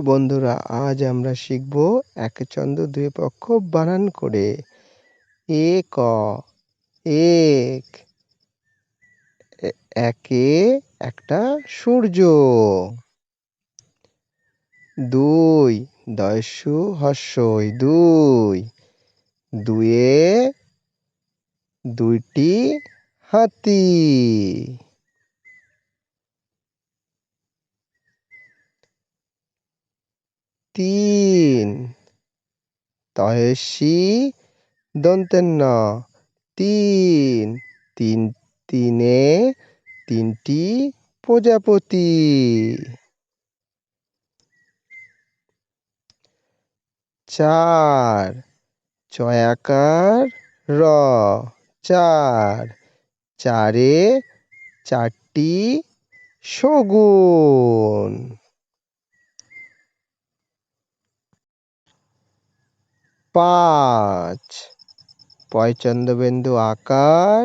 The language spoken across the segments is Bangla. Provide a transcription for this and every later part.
বন্ধুরা, আজ আমরা শিখব এক চন্দ্র দুই পক্ষ বানান করে। এ ক এক, একে একটা সূর্য। দুই দয়সু হর্ষই দুই, দুয়ে, দুইটি হাতি। তিন। তহেসি দন্তের ন তিন। তিন, তিনে তিনটি প্রজাপতি। চার চয়াকার র। চার, চারে চারটি শগুন পাঁচ। পয়চন্দ্রবিন্দু আকার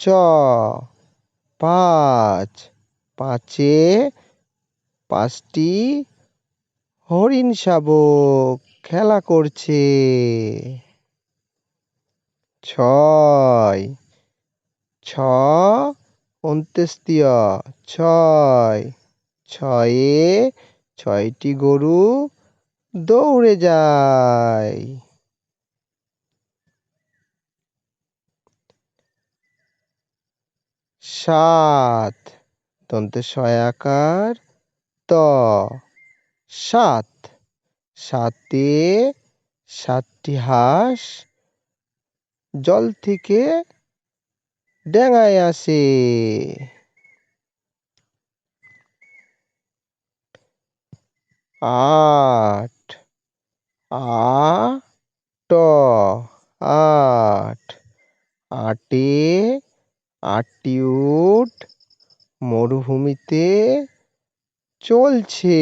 চ পাঁচ। পাঁচে পাঁচটি হরিণ শাবক খেলা করছে। ছয়। ছ অন্ত্যেষ্টিয়। ছয়। ছয়ে ছয়টি গরু দৌড়ে যায়। সাত। দন্তে সয়াকার ত। সাত। সাতে সাতটি হাঁস জল থেকে ডেঙায় আসে। আট। আ, ট। আট। আটে আটটি মরুভূমিতে চলছে।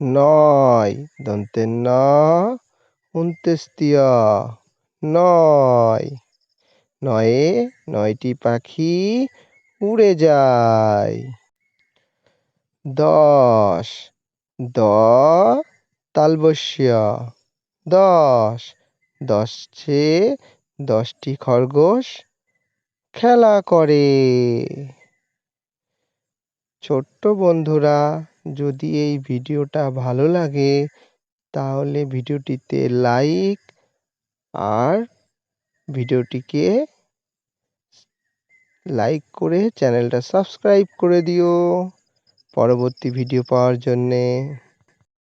নয় দন্তের ন উন্তেস্তীয় নয়। নয়ে নয়টি পাখি উড়ে যায়। দশ দ তালবস্য দশ। দশে দশটি খরগোশ খেলা করে। ছোট্ট বন্ধুরা, যদি এই ভিডিওটা ভালো লাগে, তাহলে ভিডিওটিতে লাইক আর ভিডিওটিকে লাইক করে চ্যানেলটা সাবস্ক্রাইব করে দিও। পরবর্তী ভিডিও পাওয়ার জন্যে